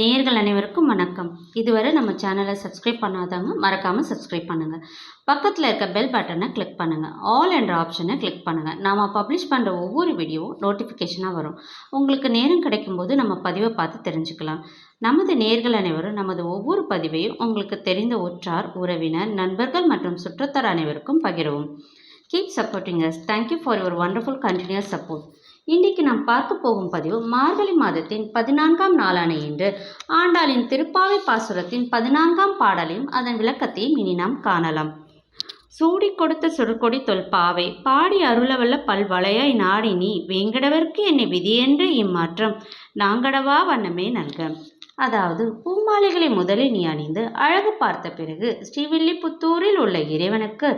நேர்கள் அனைவருக்கும் வணக்கம். இதுவரை நம்ம சேனலை சப்ஸ்கிரைப் பண்ணாதவங்க மறக்காமல் சப்ஸ்கிரைப் பண்ணுங்கள் பக்கத்தில் இருக்க பெல் பட்டனை கிளிக் பண்ணுங்கள் ஆல் என்ற ஆப்ஷனை கிளிக் பண்ணுங்கள் நாம் பப்ளிஷ் பண்ணுற ஒவ்வொரு வீடியோவும் நோட்டிஃபிகேஷனாக வரும். உங்களுக்கு நேரம் கிடைக்கும்போது நம்ம பதிவை பார்த்து தெரிஞ்சுக்கலாம். நமது நேர்கள் அனைவரும் நமது ஒவ்வொரு பதிவையும் உங்களுக்கு தெரிந்த உற்றார் உறவினர் நண்பர்கள் மற்றும் சுற்றத்தார் அனைவருக்கும் பகிரவும். Keep supporting us thank you for your wonderful continuous support இன்றைக்கு நாம் பார்க்க போகும் பதிவு மார்கழி மாதத்தின் பதினான்காம் நாளான இன்று. ஆண்டாளின் திருப்பாவை பாசுரத்தின் பதினான்காம் பாடலையும் அதன் விளக்கத்தையும் இனி நாம் காணலாம். சூடி கொடுத்த சுருக்கொடி தொல்பாவை பாடி அருளவல்ல பல்வளையாய் நாடி நீ வேங்கடவர்க்கு என்னை விதியென்று இம்மாற்றம். நாங்கடவா வண்ணமே நல்க. அதாவது பூமாலைகளை முதலில் நீ அணிந்து அழகு பார்த்த பிறகு ஸ்ரீவில்லிபுத்தூரில் உள்ள இறைவனுக்கு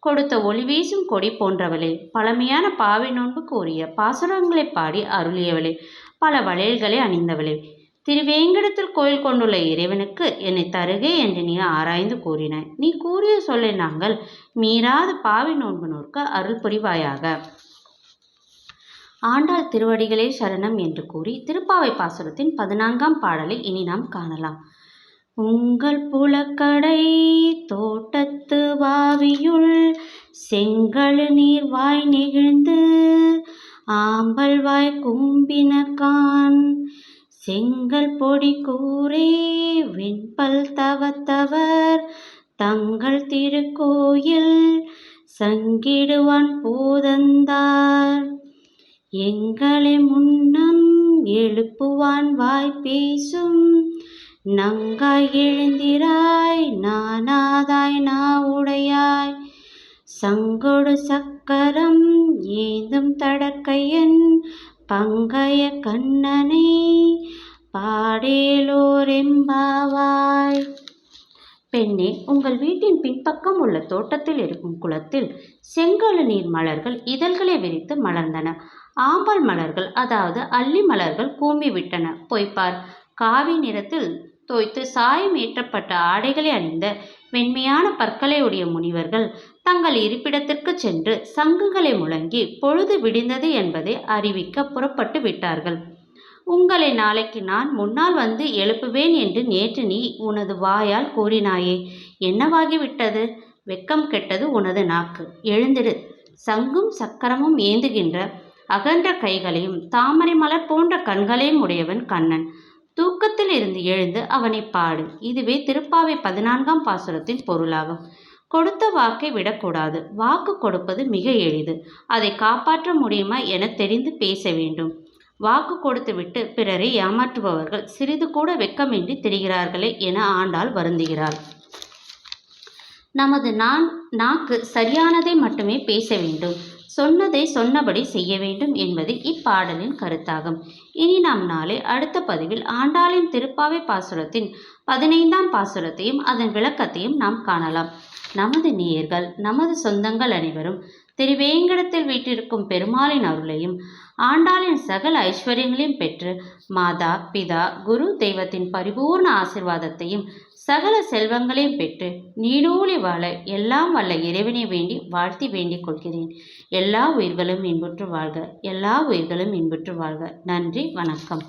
கொடுத்த ஒளி வீசும் கொடி போன்றவளே பழமையான பாவை நோன்பு கூறிய பாசுரங்களை பாடி அருளியவளே பல வளையல்களை அணிந்தவளே. திருவேங்கடத்தில் கோயில் கொண்டுள்ள இறைவனுக்கு என்னை தருகே என்று நீ ஆராய்ந்து கூறினாய். நீ கூறிய சொல்லை நாங்கள் மீறாத பாவி நோன்பு நோக்க அருள் புரிவாயாக. ஆண்டாள் திருவடிகளே சரணம் என்று கூறி திருப்பாவை பாசுரத்தின் பதினான்காம் பாடலை இனி நாம் காணலாம். உங்கள் புலக்கடை தோட்டத்து வாவியுள் செங்கல் நீர் வாய் நெகிழ்ந்து ஆம்பல் வாய் கும்பினக்கான் செங்கல் பொடி கூரே வெண்பல் தவத்தவர் தங்கள் திருக்கோயில் சங்கிடுவான் பூதந்தார். எங்களை முன்னம் எழுப்புவான் வாய் பேசும். நங்காய் எழுந்திராய் நானாதாய் நா உடையாய். சங்கொடு சக்கரம் ஏந்தும் தடக்கையன் பங்கைய கண்ணனை பாடேலோரெம்பாவாய் பெண்ணே உங்கள் வீட்டின் பின்பக்கம் உள்ள தோட்டத்தில் இருக்கும் குளத்தில் செங்கழு நீர் மலர்கள் இதழ்களை விரித்து மலர்ந்தன. ஆம்பல் மலர்கள் அதாவது அள்ளி மலர்கள் கூம்பி விட்டன. பொய்ப்பார் காவி நிறத்தில் தோய்த்து சாயம் ஏற்றப்பட்ட ஆடைகளை அணிந்த வெண்மையான பற்களை உடைய முனிவர்கள் தங்கள் இருப்பிடத்திற்கு சென்று சங்குகளை முழங்கி பொழுது விடிந்தது என்பதை அறிவிக்க புறப்பட்டு விட்டார்கள். உங்களை நாளைக்கு நான் முன்னால் வந்து எழுப்புவேன் என்று நேற்று நீ உனது வாயால் கூறினாயே. என்னவாகிவிட்டது? வெக்கம் கெட்டது உனது நாக்கு. எழுந்திரு. சங்கும் சக்கரமும் ஏந்துகின்ற அகன்ற கைகளையும் தாமரை மலர் போன்ற கண்களையும் உடையவன் கண்ணன். தூக்கத்தில் இருந்து எழுந்து அவனை பாடு. இதுவே திருப்பாவை பதினான்காம் பாசுரத்தின் பொருளாகும். கொடுத்த வாக்கை விடக்கூடாது. வாக்கு கொடுப்பது மிக எளிது. அதை காப்பாற்ற முடியுமா என தெரிந்து பேச வேண்டும். வாக்கு கொடுத்துவிட்டு பிறரை ஏமாற்றுபவர்கள் சிறிது கூட வெக்கமின்றி திரிகிறார்களே என ஆண்டாள் வருந்துகிறாள். நமது நான் நாக்கு சரியானதை மட்டுமே பேச வேண்டும். சொன்னதை சொன்னபடி செய்ய வேண்டும் என்பது இப்பாடலின் கருத்தாகும். இனி நாம் நாளை அடுத்த பதிவில் ஆண்டாளின் திருப்பாவை பாசுரத்தின் பதினைந்தாம் பாசுரத்தையும் அதன் விளக்கத்தையும் நாம் காணலாம். நமது நேயர்கள் நமது சொந்தங்கள் அனைவரும் திருவேங்கடத்தில் வீட்டிருக்கும் பெருமாளின் அருளையும் ஆண்டாளின் சகல ஐஸ்வர்யங்களையும் பெற்று மாதா பிதா குரு தெய்வத்தின் பரிபூர்ண ஆசிர்வாதத்தையும் சகல செல்வங்களையும் பெற்று நீடூழி வாழ எல்லாம் வல்ல இறைவனை வேண்டி வாழ்த்தி வேண்டிக் கொள்கிறேன். எல்லா உயிர்களும் இன்புற்று வாழ்க எல்லா உயிர்களும் இன்புற்று வாழ்க. நன்றி வணக்கம்.